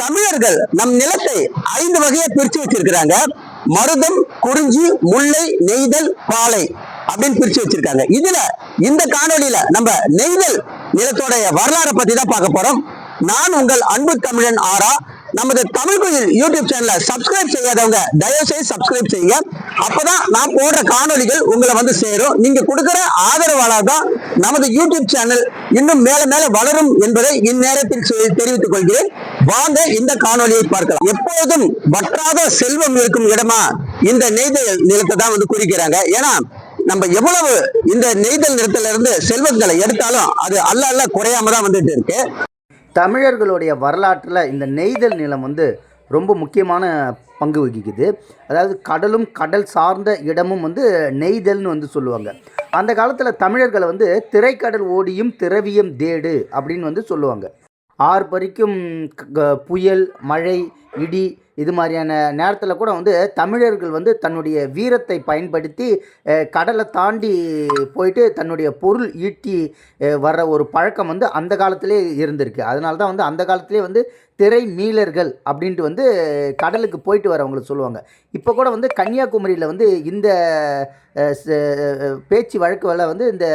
தமிழர்கள் நம் நிலத்தை ஐந்து வகையை பிரிச்சு வச்சிருக்கிறாங்க. மருதம் குறிஞ்சி முல்லை நெய்தல் பாலை அப்படின்னு பிரிச்சு வச்சிருக்காங்க. இதுல இந்த காணொளியில நம்ம நெய்தல் நிலத்தோடைய வரலாறை பத்தி தான் பார்க்க போறோம். நான் உங்கள் அன்பு தமிழன் ஆரா. நமது தமிழ் கோயில் யூடியூப் சேனலை சப்ஸ்கிரைப் செய்யாதவங்க தயவு செய்து சப்ஸ்கிரைப் செய்யுங்க. அப்பதான் நான் போடுற காணொளிகள் உங்களை வந்து சேரும். நீங்க கொடுக்குற ஆதரவாளர் தான் நமது யூடியூப் சேனல் இன்னும் மேல மேல வளரும் என்பதை இந்நேரத்தில் தெரிவித்துக் கொள்கிறேன். வாங்க இந்த காணொளியை பார்க்கலாம். எப்போதும் வற்றாத செல்வம் இருக்கும் இடமா இந்த நெய்தல் நிலத்தை தான் வந்து குறிக்கிறாங்க. ஏன்னா நம்ம எவ்வளவு இந்த நெய்தல் நிறத்துல இருந்து செல்வங்களை எடுத்தாலும் அது அல்ல அல்ல குறையாம தான் வந்துட்டு இருக்கு. தமிழர்களுடைய வரலாற்றில் இந்த நெய்தல் நிலம் வந்து ரொம்ப முக்கியமான பங்கு வகிக்குது. அதாவது கடலும் கடல் சார்ந்த இடமும் வந்து நெய்தல்னு வந்து சொல்லுவாங்க. அந்த காலத்தில் தமிழர்களை வந்து திரைக்கடல் ஓடியும் திரவியம் தேடு அப்படின்னு வந்து சொல்லுவாங்க. ஆர்ப்பரிக்கும் க- க- புயல் மழை இடி இது மாதிரியான நேரத்தில் கூட வந்து தமிழர்கள் வந்து தன்னுடைய வீரத்தை பயன்படுத்தி கடலை தாண்டி போயிட்டு தன்னுடைய பொருள் ஈட்டி வர்ற ஒரு பழக்கம் வந்து அந்த காலத்திலே இருந்திருக்கு. அதனால தான் வந்து அந்த காலத்திலே வந்து திரை மீளர்கள் அப்படின்ட்டு வந்து கடலுக்கு போயிட்டு வரவங்களுக்கு சொல்லுவாங்க. இப்போ கூட வந்து கன்னியாகுமரியில் வந்து இந்த பேச்சு வழக்குகளை வந்து இந்த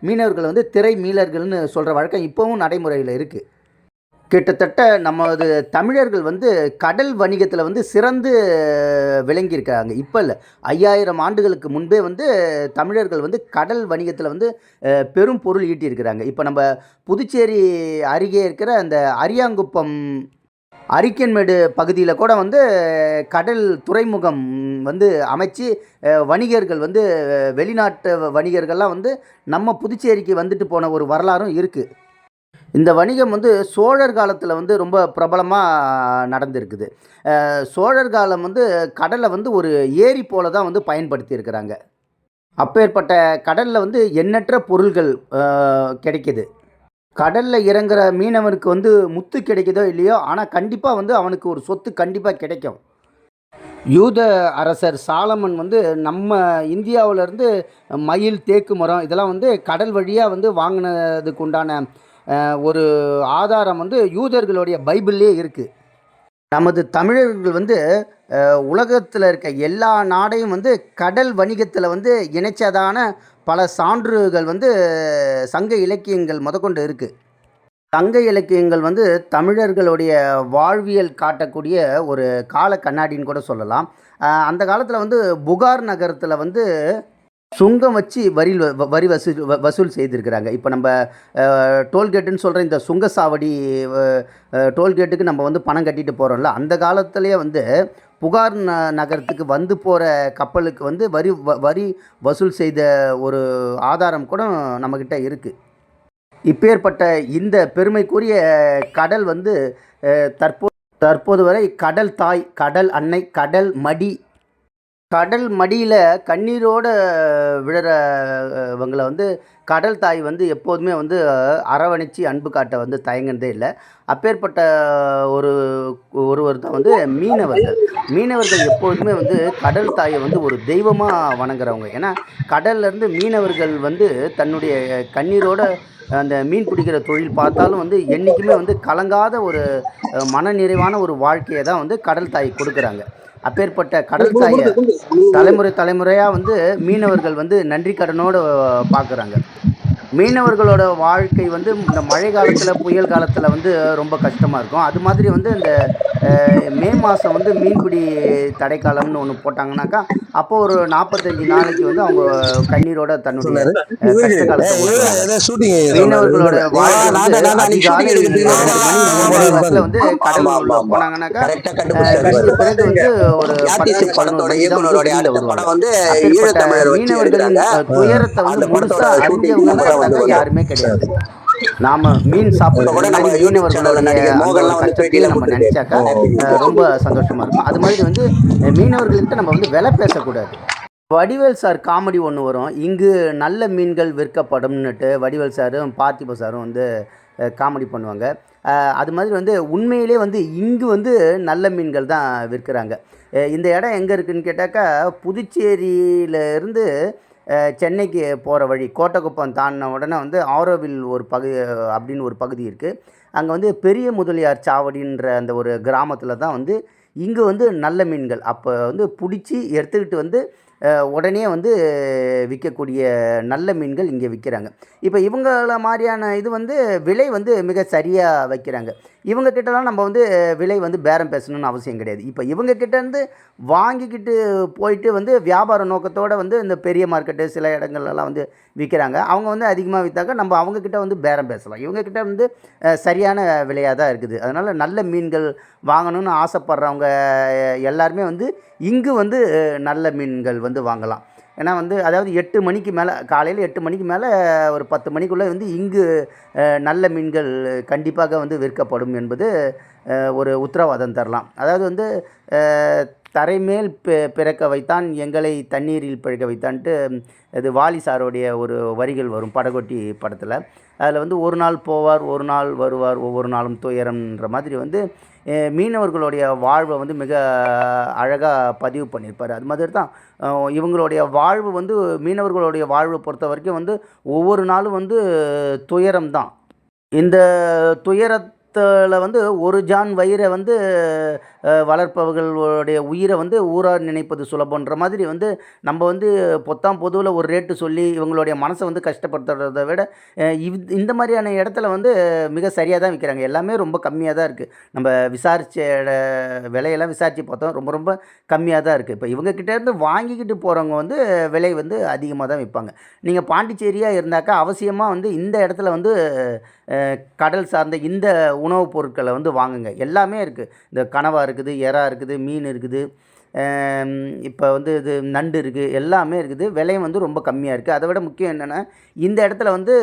மீனவர்கள் வந்து திரை மீளர்கள்னு சொல்கிற வழக்கம் இப்போவும் நடைமுறையில் இருக்குது கிட்டத்தட்ட நமது தமிழர்கள் வந்து கடல் வணிகத்தில் வந்து சிறந்து விளங்கியிருக்கிறாங்க இப்போ இல்லை. ஐயாயிரம் ஆண்டுகளுக்கு முன்பே வந்து தமிழர்கள் வந்து கடல் வணிகத்தில் வந்து பெரும் பொருள் ஈட்டியிருக்கிறாங்க. இப்போ நம்ம புதுச்சேரி அருகே இருக்கிற அந்த அரியாங்குப்பம் அரிக்கன்மேடு பகுதியில் கூட வந்து கடல் துறைமுகம் வந்து அமைச்சு வணிகர்கள் வந்து வெளிநாட்டு வணிகர்கள்லாம் வந்து நம்ம புதுச்சேரிக்கு வந்துட்டு போன ஒரு வரலாறும் இருக்குது இந்த வணிகம் வந்து சோழர் காலத்தில் வந்து ரொம்ப பிரபலமாக நடந்திருக்குது. சோழர் காலம் வந்து கடலை வந்து ஒரு ஏரி போல தான் வந்து பயன்படுத்தியிருக்கிறாங்க. அப்பேற்பட்ட கடலில் வந்து எண்ணற்ற பொருள்கள் கிடைக்கிது. கடலில் இறங்குற மீனவனுக்கு வந்து முத்து கிடைக்குதோ இல்லையோ ஆனால் கண்டிப்பாக வந்து அவனுக்கு ஒரு சொத்து கண்டிப்பாக கிடைக்கும். யூத அரசர் சாலமன் வந்து நம்ம இந்தியாவிலேருந்து மயில் தேக்கு மரம் இதெல்லாம் வந்து கடல் வழியாக வந்து வாங்கினதுக்கு உண்டான ஒரு ஆதாரம் வந்து யூதர்களுடைய பைபிள்லேயே இருக்குது நமது தமிழர்கள் வந்து உலகத்தில் இருக்க எல்லா நாடையும் வந்து கடல் வணிகத்தில் வந்து இணைச்சதான பல சான்றுகள் வந்து சங்க இலக்கியங்கள் முதற்கொண்டு இருக்குது சங்க இலக்கியங்கள் வந்து தமிழர்களுடைய வாழ்வியல் காட்டக்கூடிய ஒரு கால கண்ணாடின்னு கூட சொல்லலாம். அந்த காலத்தில் வந்து புகார் நகரத்தில் வந்து சுங்கம் வச்சு வரி வ- வரி வசூல் வ- வசூல் செய்திருக்கிறாங்க. இப்போ நம்ம டோல்கேட்டுன்னு சொல்கிற இந்த சுங்கசாவடி டோல்கேட்டுக்கு நம்ம வந்து பணம் கட்டிட்டு போகிறோம்ல அந்த காலத்துலேயே வந்து புகார் ந நகரத்துக்கு வந்து போகிற கப்பலுக்கு வந்து வரி வரி வசூல் செய்த ஒரு ஆதாரம் கூட நம்மக்கிட்ட இருக்குது இப்பேற்பட்ட இந்த பெருமைக்குரிய கடல் வந்து தற்போ தற்போது வரை கடல் தாய் கடல் அன்னை கடல் மடி கடல் மடியில் கண்ணீரோட விழுறவங்களை வந்து கடல் தாய் வந்து எப்போதுமே வந்து அரவணைச்சி அன்பு காட்ட வந்து தயங்கினதே இல்லை. அப்பேற்பட்ட ஒரு ஒருவர் தான் வந்து மீனவர்கள். மீனவர்கள் எப்போதுமே வந்து கடல் தாயை வந்து ஒரு தெய்வமாக வணங்குறவங்க. ஏன்னா கடல்லேருந்து மீனவர்கள் வந்து தன்னுடைய கண்ணீரோட அந்த மீன் பிடிக்கிற தொழில் பார்த்தாலும் வந்து என்றைக்குமே வந்து கலங்காத ஒரு மனநிறைவான ஒரு வாழ்க்கையை தான் வந்து கடல் தாய் கொடுக்குறாங்க. அப்பேற்பட்ட கடல் தாயை தலைமுறை தலைமுறையாக வந்து மீனவர்கள் வந்து நன்றி கடனோடு பார்க்குறாங்க மீனவர்களோட வாழ்க்கை வந்து இந்த மழை காலத்தில் புயல் காலத்தில் வந்து ரொம்ப கஷ்டமாக இருக்கும். அது மாதிரி வந்து இந்த மே மாதம் வந்து மீன்பிடி தடைக்காலம்னு ஒன்று போட்டாங்கனாக்கா அப்போ ஒரு நாற்பத்தஞ்சு நாளைக்கு வந்து அவங்க கண்ணீரோட தன்னுடைய கஷ்ட காலத்தை. மீனவர்களோட வாழ்க்கை வந்து கடல் போனாங்கனாக்கா பிறகு வந்து ஒரு பத்து பதினோரு வருவாங்க மீனவர்களின் துயரத்தை வந்து முழுசா அறிஞ்சவங்க பார்த்தாக்கா யாருமே கிடையாது. நாம மீன் சாப்பிட கூட நம்ம அந்த ஒரு கஷ்டத்தையும் நம்ம நினைச்சாக்கா ரொம்ப சந்தோஷமா இருக்கும். அது மாதிரி வந்து அஹ், மீனவர்கள்கிட்ட நம்ம வந்து விலை பேசக்கூடாது. வடிவேல் சார் காமெடி ஒன்று வரும். இங்கு நல்ல மீன்கள் விற்கப்படும்னுட்டு வடிவேல் சாரும் பார்த்திப சாரும் வந்து காமெடி பண்ணுவாங்க. அது மாதிரி வந்து உண்மையிலே வந்து இங்கு வந்து நல்ல மீன்கள் தான் விற்கிறாங்க. இந்த இடம் எங்கே இருக்குன்னு கேட்டாக்கா புதுச்சேரியில இருந்து அஹ், சென்னைக்கு போகிற வழி கோட்டக்குப்பம் தாண்டின உடனே வந்து ஆரோவில் ஒரு பகுதி அப்படின்னு ஒரு பகுதி இருக்குது அங்கே வந்து பெரிய முதலியார் சாவடின்ற அந்த ஒரு கிராமத்தில் தான் வந்து இங்கே வந்து நல்ல மீன்கள் அப்போ வந்து பிடிச்சி எடுத்துக்கிட்டு வந்து உடனே வந்து விற்கக்கூடிய நல்ல மீன்கள் இங்கே விற்கிறாங்க. இப்போ இவங்கள மாதிரியான இது வந்து விலை வந்து மிக சரியாக வைக்கிறாங்க. இவங்க கிட்டலாம் நம்ம வந்து விலை வந்து பேரம் பேசணும்னு அவசியம் கிடையாது. இப்போ இவங்க வாங்கிக்கிட்டு போயிட்டு வந்து வியாபார நோக்கத்தோடு வந்து இந்த பெரிய மார்க்கெட்டு சில இடங்கள்லாம் வந்து விற்கிறாங்க. அவங்க வந்து அதிகமாக விற்றாக்க நம்ம அவங்கக்கிட்ட வந்து பேரம் பேசலாம். இவங்கக்கிட்ட வந்து சரியான விலையாக தான் இருக்குது. அதனால் நல்ல மீன்கள் வாங்கணும்னு ஆசைப்படுறவங்க எல்லாருமே வந்து இங்கு வந்து நல்ல மீன்கள் வந்து வந்து வாங்கலாம். ஏன்னா வந்து அதாவது எட்டு மணிக்கு மேலே காலையில் எட்டு மணிக்கு மேலே ஒரு பத்து மணிக்குள்ளே வந்து இங்கு நல்ல மீன்கள் கண்டிப்பாக வந்து விற்கப்படும் என்பது ஒரு உத்தரவாதம் தரலாம். அதாவது வந்து தரைமேல் பிறக்க வைத்தான் எங்களை தண்ணீரில் பிழக்க வைத்தான்ட்டு இது வாலி சாருடைய ஒரு வரிகள் வரும் படகொட்டி படத்தில். அதில் வந்து ஒரு நாள் போவார் ஒரு நாள் வருவார் ஒவ்வொரு நாளும் துயரம்ன்ற மாதிரி வந்து மீனவர்களுடைய வாழ்வை வந்து மிக அழகாக பதிவு பண்ணியிருப்பார். அது மாதிரி தான் இவங்களுடைய வாழ்வு வந்து மீனவர்களுடைய வாழ்வை பொறுத்த வரைக்கும் வந்து ஒவ்வொரு நாளும் வந்து துயரம் தான். இந்த துயரத்தில் வந்து ஒரு ஜான் வயிறை வந்து வளர்ப்பவர்களுடைய உயிரை வந்து ஊரார் நினைப்பது சுலபன்ற மாதிரி வந்து நம்ம வந்து பொத்தாம் பொதுவில் ஒரு ரேட்டு சொல்லி இவங்களுடைய மனசை வந்து கஷ்டப்படுத்துறத விட இவ் இந்த மாதிரியான இடத்துல வந்து மிக சரியாக தான் விற்கிறாங்க எல்லாமே ரொம்ப கம்மியாக தான் இருக்குது நம்ம விசாரிச்ச விலையெல்லாம் விசாரித்து பார்த்தோம். ரொம்ப ரொம்ப கம்மியாக தான் இருக்குது இப்போ இவங்கக்கிட்டேருந்து வாங்கிக்கிட்டு போகிறவங்க வந்து விலை வந்து அதிகமாக தான் விற்பாங்க. நீங்கள் பாண்டிச்சேரியாக இருந்தாக்கா அவசியமாக வந்து இந்த இடத்துல வந்து கடல் சார்ந்த இந்த உணவுப் பொருட்களை வந்து வாங்குங்க. எல்லாமே இருக்குது இந்த கனவாக இருக்குது இருக்குது எறா இருக்குது மீன் இருக்குது இப்போ வந்து இது நண்டு இருக்குது எல்லாமே இருக்குது. விலையும் வந்து ரொம்ப கம்மியாக இருக்குது அதை விட முக்கியம் என்னென்னா இந்த இடத்துல வந்து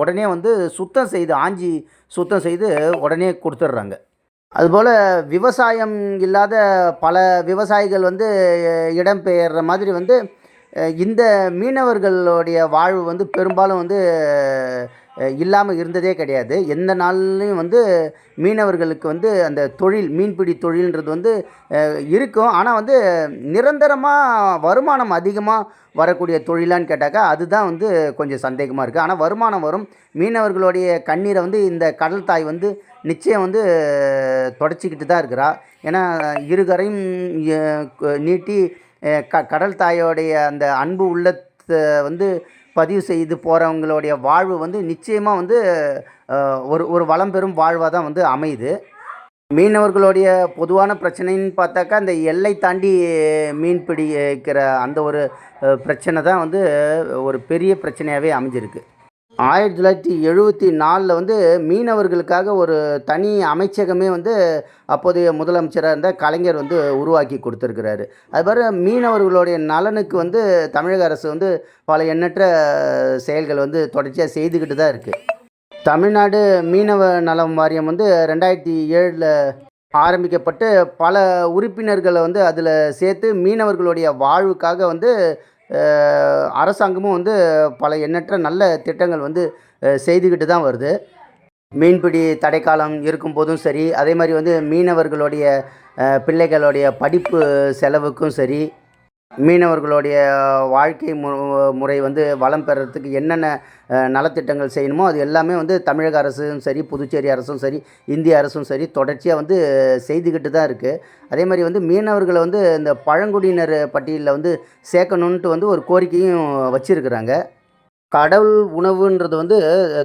உடனே வந்து சுத்தம் செய்து ஆஞ்சி சுத்தம் செய்து உடனே கொடுத்துட்றாங்க. அதுபோல் விவசாயம் இல்லாத பல விவசாயிகள் வந்து இடம் இடம்பெயர்ற மாதிரி வந்து இந்த மீனவர்களுடைய வாழ்வு வந்து பெரும்பாலும் வந்து இல்லாமல் இருந்ததே கிடையாது. எந்த நாள்லையும் வந்து மீனவர்களுக்கு வந்து அந்த தொழில் மீன்பிடி தொழில்ன்றது வந்து இருக்கும். ஆனால் வந்து நிரந்தரமாக வருமானம் அதிகமாக வரக்கூடிய தொழிலான்னு கேட்டாக்கா அதுதான் வந்து கொஞ்சம் சந்தேகமாக இருக்குது ஆனால் வருமானம் வரும். மீனவர்களுடைய கண்ணீரை வந்து இந்த கடல் தாய் வந்து நிச்சயம் வந்து தொடச்சிக்கிட்டு தான் இருக்கிறா. ஏன்னா இருகரையும் நீட்டி க கடல் தாயோடைய அந்த அன்பு உள்ளத்தை வந்து பதிவு செய்து போகிறவங்களுடைய வாழ்வு வந்து நிச்சயமாக வந்து ஒரு ஒரு வளம் பெறும் வாழ்வாக தான் வந்து அமையுது. மீனவர்களுடைய பொதுவான பிரச்சனைன்னு பார்த்தாக்கா இந்த எல்லை தாண்டி மீன் பிடிக்கிற அந்த ஒரு பிரச்சனை தான் வந்து ஒரு பெரிய பிரச்சனையாகவே அமைஞ்சிருக்கு. ஆயிரத்தி தொள்ளாயிரத்தி எழுபத்தி நாலில் வந்து மீனவர்களுக்காக ஒரு தனி அமைச்சகமே வந்து அப்போதைய முதலமைச்சராக இருந்த கலைஞர் வந்து உருவாக்கி கொடுத்துருக்கிறாரு. அதுபோல் மீனவர்களுடைய நலனுக்கு வந்து தமிழக அரசு வந்து பல எண்ணற்ற செயல்கள் வந்து தொடர்ச்சியாக செய்துக்கிட்டு தான் இருக்குது தமிழ்நாடு மீனவ நலம் வாரியம் வந்து ரெண்டாயிரத்தி ஏழில் ஆரம்பிக்கப்பட்டு பல உறுப்பினர்களை வந்து அதில் சேர்த்து மீனவர்களுடைய வாழ்வுக்காக வந்து அரசாங்கமும் வந்து பல எண்ணற்ற நல்ல திட்டங்கள் வந்து செய்துக்கிட்டு தான் வருது. மீன்பிடி தடைக்காலம் இருக்கும்போதும் சரி அதே மாதிரி வந்து மீனவர்களுடைய பிள்ளைகளுடைய படிப்பு செலவுக்கும் சரி மீனவர்களுடைய வாழ்க்கை மு முறை வந்து வளம் பெறறதுக்கு என்னென்ன நலத்திட்டங்கள் செய்யணுமோ அது எல்லாமே வந்து தமிழக அரசும் சரி புதுச்சேரி அரசும் சரி இந்திய அரசும் சரி தொடர்ச்சியாக வந்து செய்துக்கிட்டு தான் இருக்குது அதே மாதிரி வந்து மீனவர்களை வந்து இந்த பழங்குடியினர் பட்டியலில் வந்து சேர்க்கணுன்ட்டு வந்து ஒரு கோரிக்கையும் வச்சுருக்குறாங்க. கடவுள் உணவுன்றது வந்து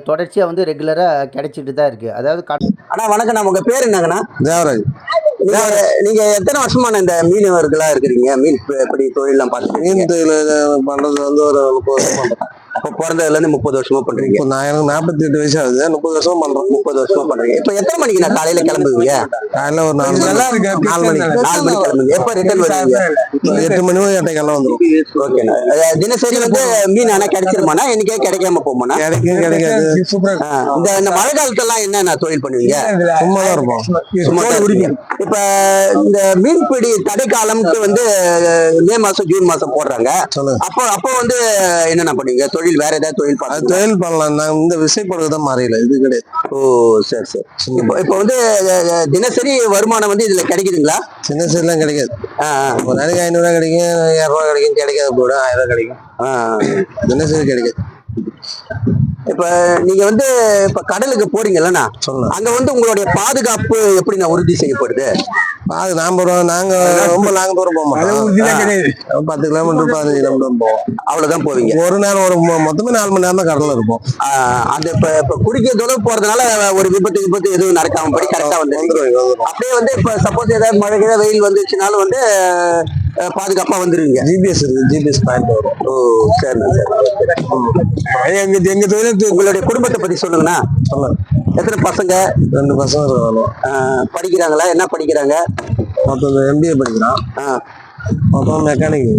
தொடர்ச்சியாக வந்து ரெகுலராக கிடைச்சிட்டு தான் இருக்குது அதாவது கட அண்ணா வணக்கம் நான் உங்க பேர் என்னங்கண்ணா? தேவராஜ். நீங்க எத்தனை வருஷமான இந்த மீனவர்களா இருக்கிறீங்க? மீன் பி- பிடி தொழிலாம் பார்த்துருக்கீங்க மீன் தொழில் பண்றது வந்து ஒரு முப்பது வருஷம். பண்றேன் அப்போ பிறந்ததுல இருந்து முப்பது வருஷமா பண்றீங்க? இப்போ நான் எனக்கு நாற்பத்தி எட்டு வயசு ஆகுது. முப்பது வருஷம் பண்றேன் முப்பது வருஷமா பண்றீங்க. இப்போ எத்தனை மணிக்கு நான் காலையில கிளம்புவீங்க? காலையில ஒரு நாலு மணி. நாலு மணி. நாலு மணிக்கு கிளம்புவீங்க. எப்போ ரிட்டர்ன் வருவீங்க? எட்டு மணி எட்டைக்கெல்லாம் வந்துடும் ஓகேண்ணா தினசரி வந்து மீன் ஆனா கிடைச்சிருமாண்ணா? என்னைக்கே கிடைக்காம போமாண்ணா கிடைக்கும் கிடைக்காது. இந்த இந்த மழை காலத்துலாம் என்னென்ன தொழில் பண்ணுவீங்க? சும்மா தான் இருப்போம். சும்மா தான். இப்ப இந்த மீன்பிடி தடை காலம்க்கு வந்து மே மாசம் ஜூன் மாசம் போடுறாங்க. அப்போ அப்போ வந்து என்னென்ன பண்ணுவீங்க? தொழில் வேற ஏதாவது தொழில் பார்த்து தொழில் பண்ணலாம். நான் இந்த விசைப்படுறது தான் மாறியல இது கிடையாது. ஓ சரி சரி. இப்போ இப்போ வந்து தினசரி வருமானம் வந்து இதுல கிடைக்குதுங்களா? சின்ன சைட்லாம் கிடைக்காது ஒரு நாளைக்கு ஐநூறுரூவா கிடைக்கும் இரநூறுவா கிடைக்கும் கிடைக்காது கூட ஆயிரம் ரூபா கிடைக்கும். தினசரி கிடைக்காது. இப்ப நீங்க வந்து இப்ப கடலுக்கு போறீங்கல்லண்ணா அங்க வந்து உங்களுடைய பாதுகாப்பு எப்படி நான் உறுதி செய்யப்படுது? அது போறோம். நாங்க ரொம்ப லாங் தூரம் போக மாட்டோம். பத்து கிலோமீட்டர் பதினஞ்சு கிலோமீட்டர் போவோம். அவ்வளவுதான் போவீங்க. ஒரு நேரம் ஒரு மொத்தமே நாலு மணி நேரம் தான் கடல்ல இருப்போம். அந்த இப்ப இப்ப குறுகிய தொலைவு போறதுனால ஒரு விபத்து விபத்து எதுவும் நடக்காம படி கரெக்டா வந்து அப்படியே வந்து இப்ப சப்போஸ் ஏதாவது மழை கிழ வெயில் வந்துச்சுனாலும் வந்து அஹ், பாதுகாப்பா வந்துருவீங்க. ஜிபிஎஸ் இருக்கு ஜிபிஎஸ் பாயிண்ட் வரும் ஓ சரிண்ணா சரி. எங்க எங்க தொழில் உங்களுடைய குடும்பத்தை பத்தி சொல்லுங்கண்ணா. சொல்ல எத்தனை பசங்க? ரெண்டு பசங்க படிக்கிறாங்களா? என்ன படிக்கிறாங்க? மொத்தம் எம்பிஏ படிக்கிறான். மொத்தம் மெக்கானிக்